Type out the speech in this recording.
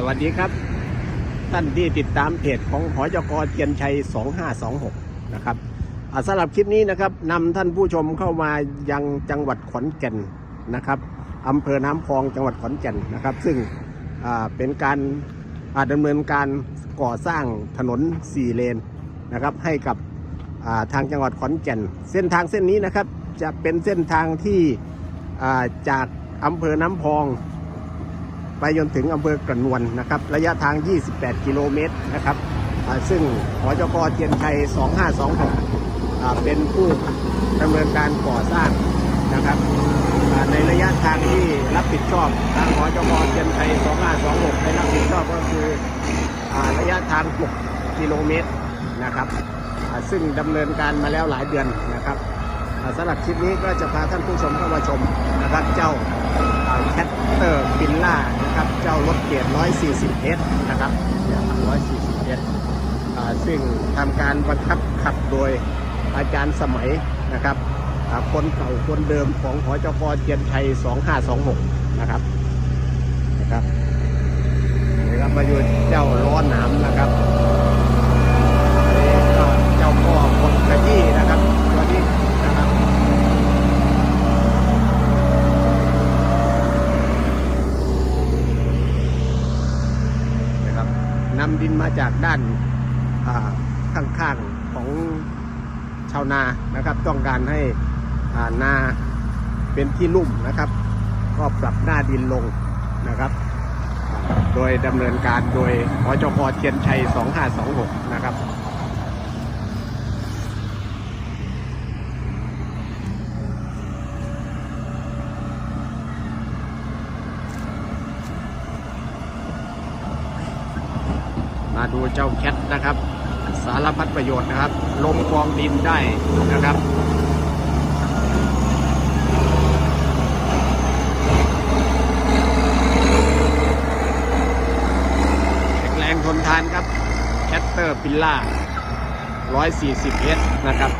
สวัสดีครับ ท่านที่ติดตามเพจของหอจกเทียนชัย 2526 นะครับสำหรับคลิปนี้นะครับนำท่านผู้ชมเข้ามายังจังหวัดขอนแก่นนะครับอำเภอน้ำพองจังหวัดขอนแก่นนะครับ ซึ่งเป็นการอ่าดำเนินการก่อสร้างถนน 4 เลนนะครับ ให้กับทางจังหวัดขอนแก่น เส้นทางเส้นนี้นะครับจะเป็นเส้นทางที่จากอำเภอน้ำพอง ไปจนถึงอำเภอกระนวนนะครับ ระยะทาง 28 กิโลเมตรนะครับ ซึ่งหอจกเทียนชัย 2526 เป็นผู้ดำเนินการก่อสร้างนะครับ ในระยะทางที่รับผิดชอบทางหอจกเทียนชัย 2526ได้รับผิดชอบก็คือระยะทาง 6 กิโลเมตรนะครับ ซึ่งดำเนินการมาแล้วหลายเดือนนะครับ สำหรับคลิปนี้ก็จะพาท่านผู้ชมเข้ามาชมนะครับเจ้าแคทเตอร์บินล่านะครับเจ้ารถเกียร์ 140S นะครับเนี่ย 140S อ่าซึ่งทำการบังคับขับโดยอาจารย์สมัยนะครับคนเก่าคนเดิมของหอจกเจียนชัย 2526 นะครับนะครับนี่ครับมาอยู่เจ้าล้อหนามนะครับนี่ก็เจ้าพ่อคนกระยี่นะครับตัวนี้นะครับ นะครับนำดินมาจากด้านข้างๆของชาวนานะครับ ต้องการให้านาเป็นที่ลุ่มนะครับ ก็ปรับหน้าดินลงนะครับ โดยดำเนินการโดยพจกเทียนชัย 2526 นะครับ มาดูเจ้าแคทนะครับ สารพัดประโยชน์นะครับ ลงกองดินได้นะครับแข็งแรงทนทานครับ แคตเตอร์ปิลล่า 140S นะครับ